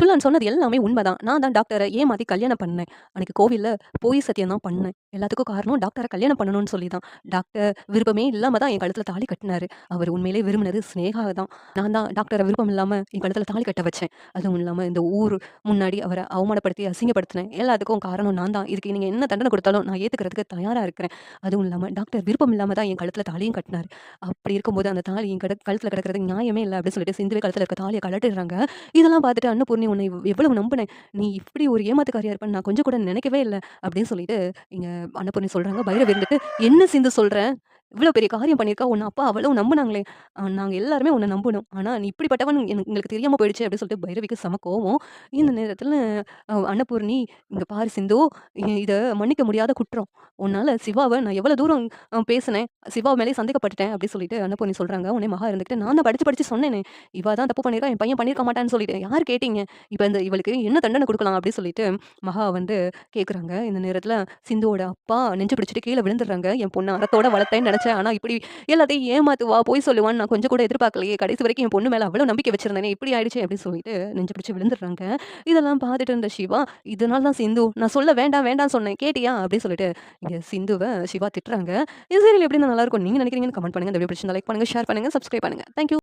ஆக்சுவலா சொன்னது எல்லாமே உண்மைதான். நான் தான் டாக்டர ஏமாத்தி கல்யாணம் பண்ணேன். அன்னைக்கு கோவிலில் போய் சத்தியம் தான் பண்ணேன். எல்லாத்துக்கும் காரணம் டாக்டரை கல்யாணம் பண்ணணும்னு சொல்லி தான். டாக்டர் விருப்பமே இல்லாமல் தான் என் கழுத்தில் தாலி கட்டினாரு. அவர் உண்மையிலேயே விரும்பினது ஸ்னேகாக தான். நான் தான் டாக்டரை விருப்பம் இல்லாமல் என் கழுத்தில் தாலி கட்ட வச்சேன். அதுவும் இல்லாமல் இந்த ஊர் முன்னாடி அவரை அவமானப்படுத்தி, அசிங்கப்படுத்தினேன். எல்லாத்துக்கும் காரணம் நான் தான். இதுக்கு நீங்கள் என்ன தண்டனை கொடுத்தாலும் நான் ஏத்துக்கிறதுக்கு தயாராக இருக்கிறேன். அதுவும் இல்லாமல் டாக்டர் விருப்பம் இல்லாமல் தான் என் கழுத்தில் தாலியும் கட்டினாரு. அப்படி இருக்கும்போது அந்த தாலி என் கட கழுத்துல கிடக்கிறது நியாயமே இல்லை அப்படின்னு சொல்லிட்டு சிந்துவே கழுத்தில் இருக்க தாலியை கலட்டுறாங்க இதெல்லாம் பார்த்துட்டு அன்னபூர்ணி உன்னை எவ்வளவு நம்பினேன். நீ இப்படி ஒரு ஏமாத்துக்காரியா இருப்பேன் நான் கொஞ்சம் கூட நினைக்கவே இல்லை. அப்படின்னு சொல்லிட்டு இங்க அன்னபூர்ணி சொல்றாங்க. பைரவி இருந்துட்டு, "என்ன சிந்து சொல்கிறேன் இவ்வளோ பெரிய காரியம் பண்ணியிருக்கா. உன் அப்பா அவ்வளோ நம்புனாங்களே! நாங்கள் எல்லாருமே உன்னை நம்பணும் ஆனால் நீ இப்படிப்பட்டவன் எனக்கு எங்களுக்கு தெரியாமல் போயிடுச்சு அப்படின்னு சொல்லிட்டு பைரவிக்கு செம கோவம். இந்த நேரத்தில் அன்னபூர்ணி, இங்கே பாரு சிந்து, இதை மன்னிக்க முடியாத குற்றம். உன்னால் சிவாவை நான் எவ்வளோ தூரம் பேசினேன். சிவா மேலே சந்தேகப்பட்டுட்டேன்." அப்படின்னு சொல்லிட்டு அன்னபூர்ணி சொல்கிறாங்க உன்னே மகா இருந்துக்கிட்டு "நான் தான் படித்து படிச்சு சொன்னேனே! இவா தான் தப்பு பண்ணியிருக்கா. என் பையன் பண்ணியிருக்க மாட்டான்னு சொல்லிட்டு. யார் கேட்டீங்க? இப்போ இந்த இவளுக்கு என்ன தண்டனை கொடுக்கலாம் அப்படின்னு சொல்லிட்டு மகா வந்து கேட்குறாங்க. இந்த நேரத்தில் சிந்துவோட அப்பா நெஞ்சு பிடிச்சிட்டு கீழே விழுந்துடுறாங்க. "என் பொண்ணு அறத்தோட வளர்த்தேன்னு நெனச்சேன். ஆனால் இப்படி எல்லாத்தையும் ஏமாத்துவா, பொய் சொல்லுவான்னு நான் கொஞ்சம் கூட எதிர்பார்க்கலையே! கடைசி வரைக்கும் என் பொண்ணு மேலே அவ்வளோ நம்பிக்கை வச்சிருந்தேனே! இப்படி ஆயிடுச்சு அப்படின்னு சொல்லிட்டு நெஞ்சு பிடிச்சி விழுந்துடுறாங்க. இதெல்லாம் பார்த்துட்டு இருந்த சிவா, "இதனால தான் சிந்து, நான் சொல்ல வேண்டாம் வேண்டாம் சொன்னேன். கேட்டியா?" அப்படின்னு சொல்லிட்டு சிந்துவை சிவா திட்டுறாங்க. இது சீரியல் எப்படி நல்லா இருக்கும் நீங்கள் நினைக்கிறீங்கன்னு கமெண்ட் பண்ணுங்கள் இந்த வீடியோ பிடிச்சிருந்தா லைக் பண்ணுங்கள் ஷேர் பண்ணுங்க, சப்ஸ்கிரைப் பண்ணுங்க. Thank you.